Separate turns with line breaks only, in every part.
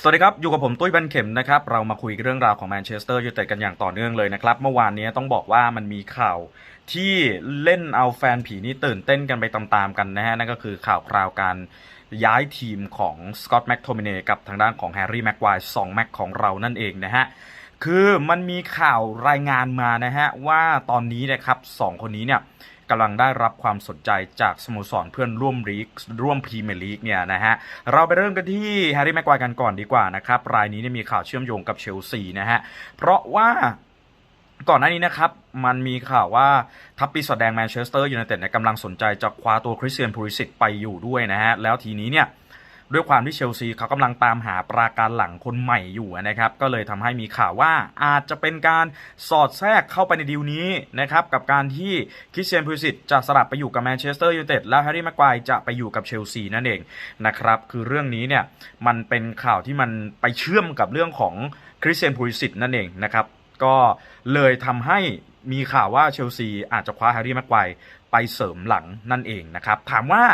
สวัสดีครับ อยู่กับผมตุ้ยบันเข็มนะครับ เรามาคุยเรื่องราวของแมนเชสเตอร์ยูไนเต็ดกันอย่างต่อเนื่องเลยนะครับ เมื่อวานนี้ต้องบอกว่ามันมีข่าวที่เล่นเอาแฟนผีนี่ตื่นเต้นกันไปตามๆกันนะฮะ นั่นก็คือข่าวคราวการย้ายทีมของสกอตแม็กโทมิเนกับทางด้านของแฮร์รี่แม็กควายสองแม็กของเรานั่นเองนะฮะ คือมันมีข่าวรายงานมานะฮะว่าตอนนี้นะครับสองคนนี้เนี่ย กำลังได้รับความสนใจจากสโมสรเพื่อนร่วมลีกร่วมพรีเมียร์ลีกเนี่ยนะฮะเราไปเริ่มกันที่แฮร์รี่แม็กควายกันก่อนดีกว่านะครับรายนี้เนี่ยมีข่าวเชื่อมโยงกับเชลซีนะฮะเพราะว่าก่อนหน้านี้นะครับ มันมีข่าวว่าทัพปีศาจแดงแมนเชสเตอร์ยูไนเต็ดกำลังสนใจจะคว้าตัวคริสเตียนพูริสิตไปอยู่ด้วยนะฮะแล้วทีนี้เนี่ย ด้วยความที่เชลซีเขากำลังตามหาปราการหลังคนใหม่อยู่นะครับ ก็เลยทำให้มีข่าวว่าอาจจะเป็นการสอดแทรกเข้าไปในดีลนี้นะครับกับการที่คริสเตียนพูลิสิตจะสลับไปอยู่กับแมนเชสเตอร์ยูไนเต็ดแล้วแฮร์รี่แม็กควายจะไปอยู่กับเชลซีนั่นเองนะครับคือเรื่องนี้เนี่ยมันเป็นข่าวที่มันไปเชื่อมกับเรื่องของคริสเตียนพูลิสิตนั่นเองนะครับก็เลยทำให้มีข่าวว่าเชลซีอาจจะคว้าแฮร์รี่แม็กควายไปเสริมหลังนั่นเองนะครับถามว่า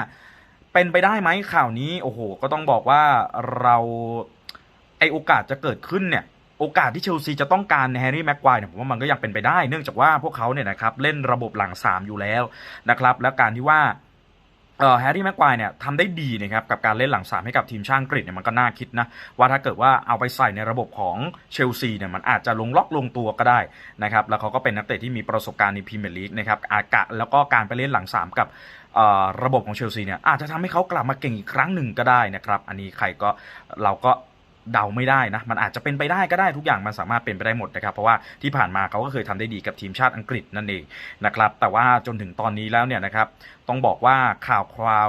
เป็นไปได้ไหมข่าวนี้ โอ้โห ก็ต้องบอกว่าเราไอโอกาสจะเกิดขึ้นเนี่ย โอกาสที่เชลซีจะต้องการแฮร์รี่แม็กควายเนี่ยผมว่ามันก็ยังเป็นไปได้ เนื่องจากว่าพวกเขาเนี่ยนะครับเล่นระบบหลัง 3 อยู่แล้วนะครับ และการที่ว่า แฮร์รี่แม็กควายเนี่ยทำได้ดีนะครับกับการเล่นหลังสามให้กับทีมชาติอังกฤษเนี่ยมันก็น่าคิดนะ ว่าถ้าเกิดว่าเอาไปใส่ในระบบของเชลซีเนี่ยมันอาจจะลงล็อกลงตัวก็ได้นะครับแล้วเขาก็เป็นนักเตะที่มีประสบการณ์ในพรีเมียร์ลีกนะครับอากาศแล้วก็การไปเล่นหลังสามกับระบบของเชลซีเนี่ยอาจจะทำให้เขากลับมาเก่งอีกครั้งหนึ่งก็ได้นะครับอันนี้ใครก็เราก็ เดาไม่ได้นะ มันอาจจะเป็นไปได้ก็ได้ทุกอย่างมันสามารถเป็นไปได้หมดนะครับ เพราะว่าที่ผ่านมาเขาก็เคยทำได้ดีกับทีมชาติอังกฤษนั่นเองนะครับ แต่ว่าจนถึงตอนนี้แล้วเนี่ยนะครับ ต้องบอกว่าข่าวคราว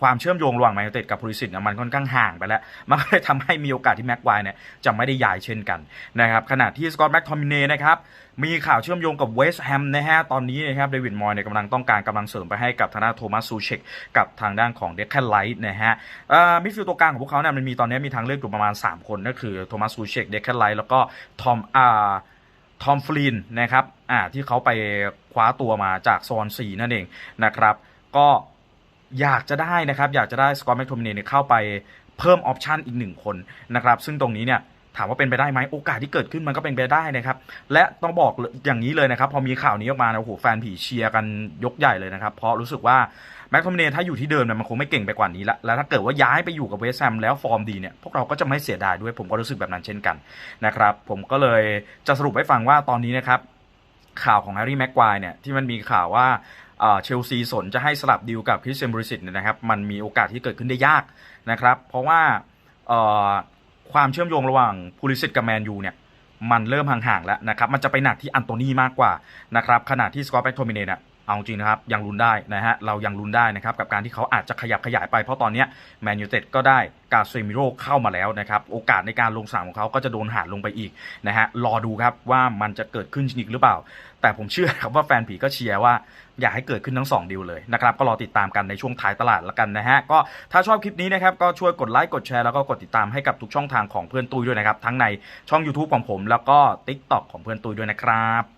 ความเชื่อมโยงระหว่างแมนยูเต็ดกับพูลิสิตเนี่ยมันค่อนข้างห่างไปแล้ว มันก็เลยทำให้มีโอกาสที่แม็กควายเนี่ยจะไม่ได้ย้ายเช่นกันนะครับขณะที่สกอตต์แม็กทอมิเน่นะครับมีข่าวเชื่อมโยงกับเวสต์แฮมนะฮะตอนนี้นะครับเดวิดมอยเนี่ยกำลังต้องการกำลังเสริมไปให้กับทางด้านโทมัสซูเชกกับทางด้านของเดคแคนไลท์นะฮะมิดฟิลด์ตัวกลางของพวกเขาเนี่ยมันมีตอนนี้มีทางเลือกอยู่ประมาณ 3 คนก็คือโทมัสซูเชกเดคแคนไลท์แล้วก็ทอมอ่าทอมฟลีนนะครับอ่าที่เขาไปคว้าตัวมาจากโซน4นั่นเองนะครับก็ อยากจะได้นะครับ อยากจะได้สกอตแมคโทมิเน่เข้าไปเพิ่มออปชันอีกหนึ่งคนนะครับ ซึ่งตรงนี้เนี่ยถามว่าเป็นไปได้ไหมโอกาสที่เกิดขึ้นมันก็เป็นไปได้นะครับ และต้องบอกอย่างนี้เลยนะครับ พอมีข่าวนี้ออกมาโอ้โหแฟนผีเชียร์กันยกใหญ่เลยนะครับ เพราะรู้สึกว่าแม็กโทมิเน่ถ้าอยู่ที่เดิมเนี่ยมันคงไม่เก่งไปกว่านี้ละแล้วถ้าเกิดว่าย้ายไปอยู่กับเวสแฮมแล้วฟอร์มดีเนี่ยพวกเราก็จะไม่เสียดายด้วยผมก็รู้สึกแบบนั้นเช่นกันนะครับ ผมก็เลยจะสรุปให้ฟังว่าตอนนี้นะครับข่าวของแฮร์รี่แม็กควายเนี่ยที่มันมีข่าวว่า เชลซีสนจะให้สลับดีลกับคริสเตียนบริสิตเนี่ยนะครับ มันมีโอกาสที่เกิดขึ้นได้ยากนะครับ เพราะว่าความเชื่อมโยงระหว่างพูลิสิตกับแมนยูเนี่ยมันเริ่มห่างๆแล้วนะครับ มันจะไปหนักที่อันโตนีมากกว่านะครับขณะที่สกอตแบ็กโทมิเนเนี่ย เอาจริงนะครับยังลุ้นได้นะฮะเรายังลุ้นได้นะครับกับการที่เขาอาจจะขยับขยายไปเพราะตอนนี้แมนยูเต็ดก็ได้กาเซมิโรเข้ามาแล้วนะครับโอกาสในการลงสนามของเขาก็จะโดนหาดลงไปอีกนะฮะรอดูครับว่ามันจะเกิดขึ้นจริงหรือเปล่า แต่ผมเชื่อครับว่าแฟนผีก็เชียร์ว่าอยากให้เกิดขึ้นทั้ง 2 ดีลเลยนะครับก็รอติดตามกันในช่วงท้ายตลาดแล้วกันนะฮะก็ถ้าชอบคลิปนี้นะครับก็ช่วยกดไลค์กดแชร์แล้วก็กดติดตามให้กับทุกช่องทางของเพื่อนตุ้ยด้วยนะครับทั้งในช่อง YouTube ของผม แล้วก็ TikTok ของเพื่อนตุ้ยด้วยนะครับ